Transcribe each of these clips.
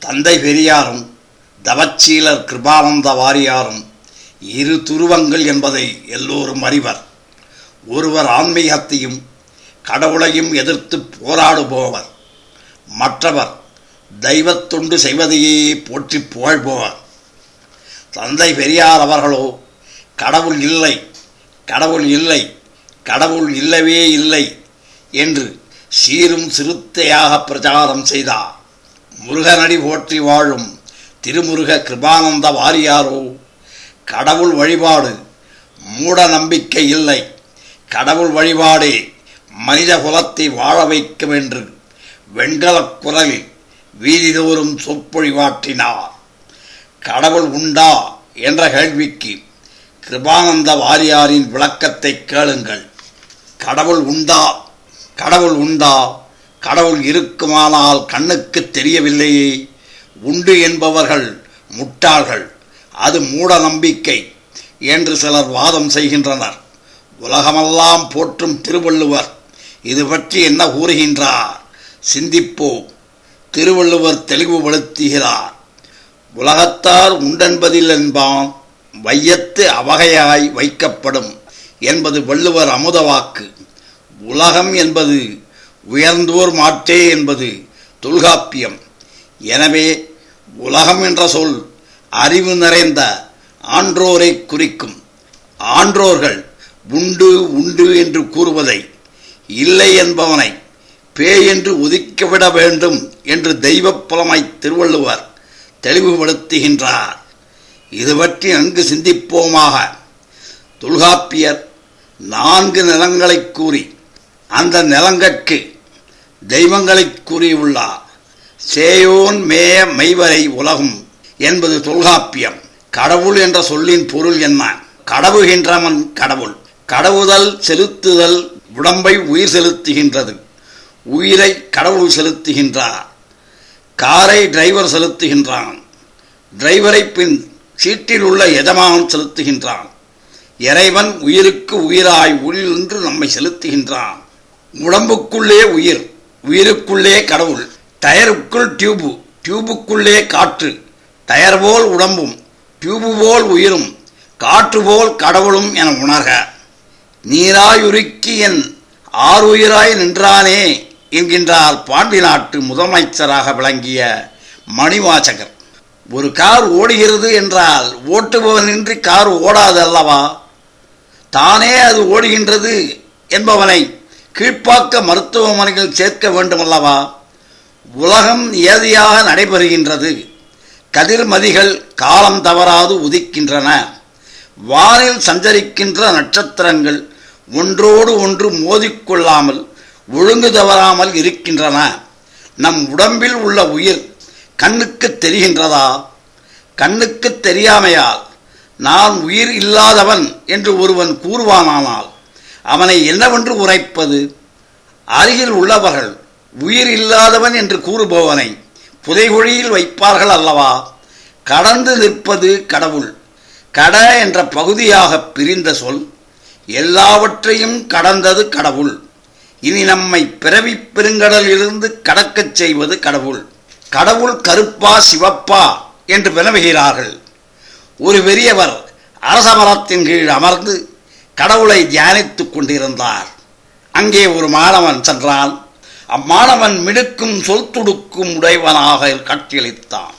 தந்தை பெரியாரும் தவச்சீலர் கிருபானந்த வாரியாரும் இரு துருவங்கள் என்பதை எல்லோரும் அறிவர். ஒருவர் ஆன்மீகத்தையும் கடவுளையும் எதிர்த்து போராடுபவர். மற்றவர் தெய்வத்தொண்டு செய்வதையே போற்றி புகழ்பவர். தந்தை பெரியார் அவர்களோ கடவுள் இல்லை கடவுள் இல்லை கடவுள் இல்லவே இல்லை என்று சீரும் சிறுத்தையாக பிரச்சாரம் செய்தார். முருகனடி போற்றி வாழும் திருமுருக கிருபானந்த வாரியாரோ. கடவுள் வழிபாடு மூட நம்பிக்கை இல்லை. கடவுள் வழிபாடே மனித குலத்தை வாழ வைக்கும் என்று வெண்கலக் குரலில் வீதிதோறும் சொற்பொழிவாற்றினார் கடவுள் உண்டா என்ற கேள்விக்கு கிருபானந்த வாரியாரின் விளக்கத்தை கேளுங்கள். கடவுள் உண்டா? கடவுள் உண்டா? கடவுள் இருக்குமானால் கண்ணுக்கு தெரியவில்லையே உண்டு என்பவர்கள் முட்டாள்கள். அது மூட நம்பிக்கை என்று சிலர் வாதம் செய்கின்றனர். உலகமெல்லாம் போற்றும் திருவள்ளுவர் இது பற்றி என்ன கூறுகின்றார்? சிந்திப்போம். திருவள்ளுவர் தெளிவுபடுத்துகிறார் உலகத்தார் உண்டென்பதில் என்பான் வையத்து அவகையாய் வைக்கப்படும் என்பது வள்ளுவர் அமுத வாக்கு. உலகம் என்பது உயர்ந்தோர் மாட்டே என்பது தொல்காப்பியம். எனவே உலகம் என்ற சொல் அறிவு நிறைந்த ஆன்றோரை குறிக்கும். ஆன்றோர்கள் உண்டு உண்டு என்று கூறுவதை இல்லை என்பவனை பேய் என்று ஒதுக்கிவிட வேண்டும் என்று தெய்வப் புலமை திருவள்ளுவர் தெளிவுபடுத்துகின்றார். இது பற்றி நன்கு சிந்திப்போமாக. தொல்காப்பியர் நான்கு நிலங்களை கூறி அந்த நிலங்கட்கு தெய்வங்களைக் கூறியுள்ளார் சேயோன் மேய மெய்வரை உலகும் என்பது தொல்காப்பியம். கடவுள் என்ற சொல்லின் பொருள் என்ன? கடவுகின்றவன் கடவுள். கடவுதல் செலுத்துதல் உடம்பை உயிர் செலுத்துகின்றது. உயிரை கடவுள் செலுத்துகின்றார். காரை டிரைவர் செலுத்துகின்றான். டிரைவரை பின் சீட்டில் உள்ள எஜமான் செலுத்துகின்றான். இறைவன் உயிருக்கு உயிராய் உள்ளின்று நம்மை செலுத்துகின்றான். உடம்புக்குள்ளே உயிர் உயிருக்குள்ளே கடவுள் டயருக்குள் டியூபு டியூபுக்குள்ளே காற்று டயர் போல் உடம்பும் டியூபு போல் உயிரும் காற்று போல் கடவுளும் என உணர்க. நீராயுருக்கி என் ஆறுயிராய் நின்றானே என்கின்றார் பாண்டி நாட்டு முதலமைச்சராக விளங்கிய மணிவாசகர். ஒரு கார் ஓடுகிறது என்றால் ஓட்டுபவனின்றி கார் ஓடாது அல்லவா? தானே அது ஓடுகின்றது என்பவனை கீழ்ப்பாக்க மருத்துவமனையில் சேர்க்க வேண்டுமல்லவா? உலகம் ஏதியாக நடைபெறுகின்றது. கதிர்மதிகள் காலம் தவறாது உதிக்கின்றன. வானில் சஞ்சரிக்கின்ற நட்சத்திரங்கள் ஒன்றோடு ஒன்று மோதிக்கொள்ளாமல் ஒழுங்கு தவறாமல் இருக்கின்றன. நம் உடம்பில் உள்ள உயிர் கண்ணுக்கு தெரிகின்றதா? கண்ணுக்கு தெரியாமையால் நான் உயிர் இல்லாதவன் என்று ஒருவன் கூறுவானானால் அவனை என்னவென்று உரைப்பது? அருகில் உள்ளவர்கள் உயிர் இல்லாதவன் என்று கூறுபவனை புதைகுழியில் வைப்பார்கள் அல்லவா? கடந்து நிற்பது கடவுள். கட என்ற பகுதியாக பிரிந்த சொல் எல்லாவற்றையும் கடந்தது கடவுள். இனி நம்மை பிறவி பெருங்கடலிலிருந்து கடக்கச் செய்வது கடவுள். கடவுள் கருப்பா சிவப்பா என்று வினவுகிறார்கள். ஒரு பெரியவர் அரசமரத்தின் கீழ் அமர்ந்து கடவுளை தியானித்துக் கொண்டிருந்தார். அங்கே ஒரு மாணவன் சென்றான் அம்மாணவன் மிடுக்கும் சொல் துடுக்கும் உடையவனாக காட்சியளித்தான்.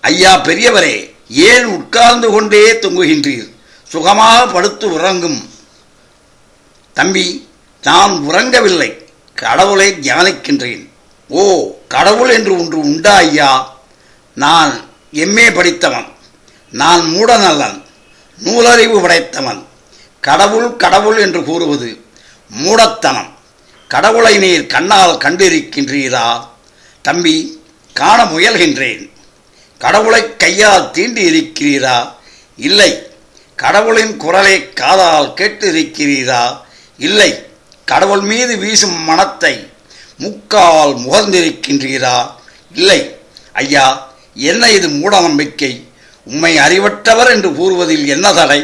ஐயா பெரியவரே ஏன் உட்கார்ந்து கொண்டே தொங்குகின்றீர்? சுகமாக படுத்து உறங்கும். தம்பி நான் உறங்கவில்லை. கடவுளை தியானிக்கின்றேன். ஓ கடவுள் என்று ஒன்று உண்டா ஐயா? நான் எம்ஏ படித்தவன். நான் மூடநல்லன். நூலறிவு படைத்தவன். கடவுள் கடவுள் என்று கூறுவது மூடத்தனம். கடவுளை நீர் கண்ணால் கண்டிருக்கின்றீரா? தம்பி காண முயல்கின்றேன். கடவுளை கையால் தீண்டி இருக்கிறீரா இல்லை. கடவுளின் குரலை காதால் கேட்டு இருக்கிறீரா இல்லை. கடவுள் மீது வீசும் மனத்தை முக்கால் முகர்ந்திருக்கின்றீரா? இல்லை. ஐயா என்ன இது மூட நம்பிக்கை உம்மை அறிவற்றவர் என்று கூறுவதில் என்ன தடை?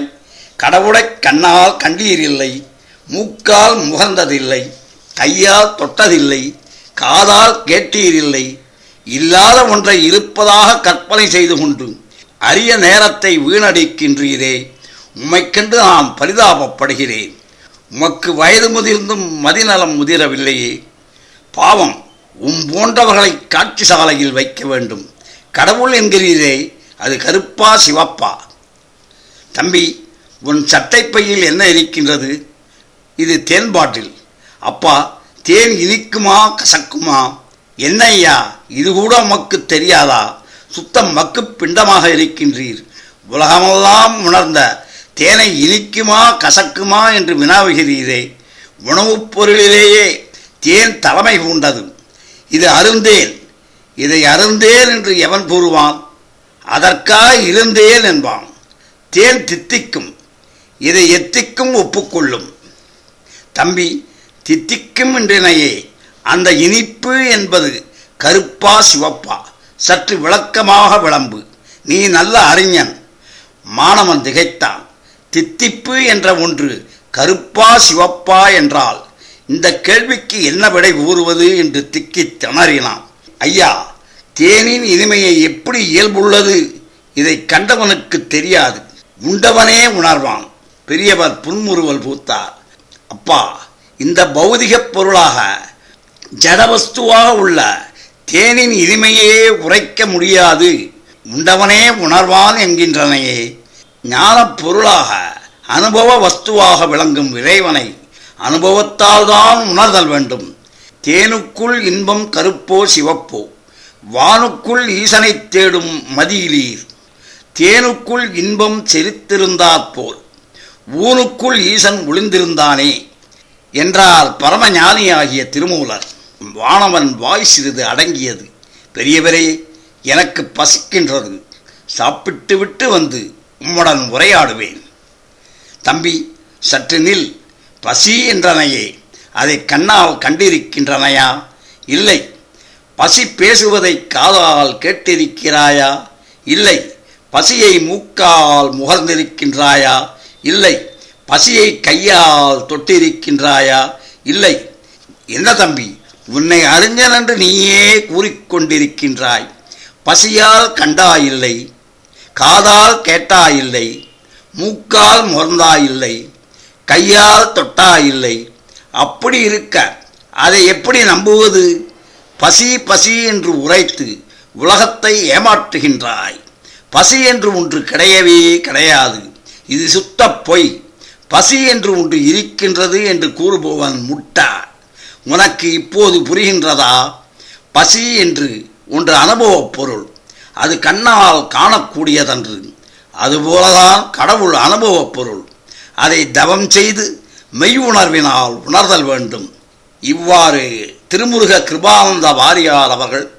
கடவுளை கண்ணால் கண்டீரில்லை மூக்கால் முகர்ந்ததில்லை கையால் தொட்டதில்லை காதால் கேட்டீரில்லை இல்லாத ஒன்றை இருப்பதாக கற்பனை செய்து கொண்டு அரிய நேரத்தை வீணடிக்கின்றீரே உம்மைக்கென்று நான் பரிதாபப்படுகிறேன். உமக்கு வயது முதிர்ந்தும் மதிநலம் முதிரவில்லையே. பாவம் உம் போன்றவர்களை காட்சி சாலையில் வைக்க வேண்டும். கடவுள் என்கிறீரே அது கருப்பா சிவப்பா. தம்பி உன் சட்டைப்பையில் என்ன இருக்கின்றது? இது தேன் பாட்டில். அப்பா தேன் இனிக்குமா கசக்குமா? என்ன ஐயா இது கூட உமக்கு தெரியாதா? சுத்தம் மக்கு பிண்டமாக இருக்கின்றீர். உலகமெல்லாம் உணர்ந்த தேனை இனிக்குமா கசக்குமா என்று வினாவுகிறீரே. உணவுப் பொருளிலேயே தேன் தலைமை பூண்டது. இது அருந்தேன். இதை அருந்தேன் என்று எவன் கூறுவான்? அதற்காக இருந்தேன் என்பான். தேன் தித்திக்கும். இதை எத்திக்கும் ஒப்புக்கொள்ளும். தம்பி தித்திக்கும் என்றனையே அந்த இனிப்பு என்பது கருப்பா சிவப்பா சற்று விளக்கமாக விளம்பு. நீ நல்ல அறிஞன். மாணவன் திகைத்தான். தித்திப்பு என்ற ஒன்று கருப்பா சிவப்பா என்றால் இந்த கேள்விக்கு என்ன விடை கூறுவது என்று திக்கித் திணறினான். ஐயா தேனின் இனிமையை எப்படி இயல்புள்ளது? இதை கண்டவனுக்கு தெரியாது. உண்டவனே உணர்வான். பெரியவர் புன்முறுவல் பூத்தார். அப்பா இந்த பௌதிகப் பொருளாக ஜடவஸ்துவாக உள்ள தேனின் இனிமையே உரைக்க முடியாது. உண்டவனே உணர்வான் என்கின்றனையே. ஞானப் பொருளாக அனுபவ வஸ்துவாக விளங்கும் இறைவனை அனுபவத்தால் தான் உணர்தல் வேண்டும். தேனுக்குள் இன்பம் கருப்போ சிவப்போ வானுக்குள் ஈசனைத் தேடும் மதியிலீர். தேனுக்குள் இன்பம் செரித்திருந்தாற்போல் ஊனுக்குள் ஈசன் ஒளிந்திருந்தானே என்றார் பரமஞானியாகிய திருமூலர் வானவன் வாய் சிறிது அடங்கியது. பெரியவரே எனக்கு பசிக்கின்றது. சாப்பிட்டு விட்டு வந்து உம்முடன் உரையாடுவேன். தம்பி சற்று நில். பசி என்றனையே அதை கண்ணால் கண்டிருக்கின்றனையா? இல்லை. பசி பேசுவதை காதால் கேட்டிருக்கிறாயா? இல்லை. பசியை மூக்கால் முகர்ந்திருக்கின்றாயா? இல்லை. பசியை கையால் தொட்டிருக்கின்றாயா? இல்லை. என்ன தம்பி? உன்னை அறிஞன் என்று நீயே கூறிக்கொண்டிருக்கின்றாய். பசியால் கண்டாயில்லை. காதால் கேட்டாயில்லை. மூக்கால் முறந்தாயில்லை. கையால் தொட்டாயில்லை. அப்படி இருக்க அதை எப்படி நம்புவது? பசி பசி என்று உரைத்து உலகத்தை ஏமாற்றுகின்றாய். பசி என்று ஒன்று கிடையவே கிடையாது. இது சுத்த பொய். பசி என்று ஒன்று இருக்கின்றது என்று கூறுபவன் முட்டா. உனக்கு இப்போது புரிகின்றதா? பசி என்று ஒன்று அனுபவப் பொருள். அது கண்ணால் காணக்கூடியதன்று. அதுபோலதான் கடவுள் அனுபவப் பொருள். அதை தவம் செய்து மெய் உணர்வினால் உணர்தல் வேண்டும். இவ்வாறு திருமுருக கிருபானந்த வாரியார் அவர்கள்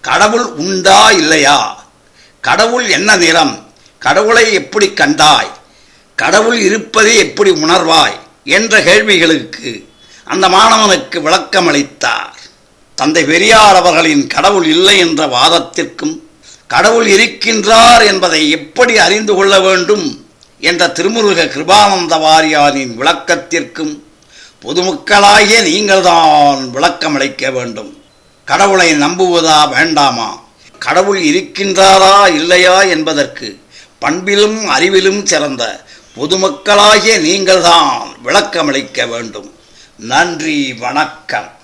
கடவுள் உண்டா இல்லையா? கடவுள் என்ன நிறம்? கடவுளை எப்படி கண்டாய்? கடவுள் இருப்பதை எப்படி உணர்வாய் என்ற கேள்விகளுக்கு அந்த மாணவனுக்கு விளக்கமளித்தார் தந்தை பெரியார் அவர்களின் கடவுள் இல்லை என்ற வாதத்திற்கும் கடவுள் இருக்கின்றார் என்பதை எப்படி அறிந்து கொள்ள வேண்டும் என்ற திருமுருக கிருபானந்த வாரியாரின் விளக்கத்திற்கும் பொதுமக்களாகிய நீங்கள்தான் விளக்கமளிக்க வேண்டும். கடவுளை நம்புவதா வேண்டாமா? கடவுள் இருக்கின்றாரா இல்லையா என்பதற்கு பண்பிலும் அறிவிலும் சிறந்த பொதுமக்களாகிய நீங்கள்தான் விளக்கமளிக்க வேண்டும். நன்றி வணக்கம்.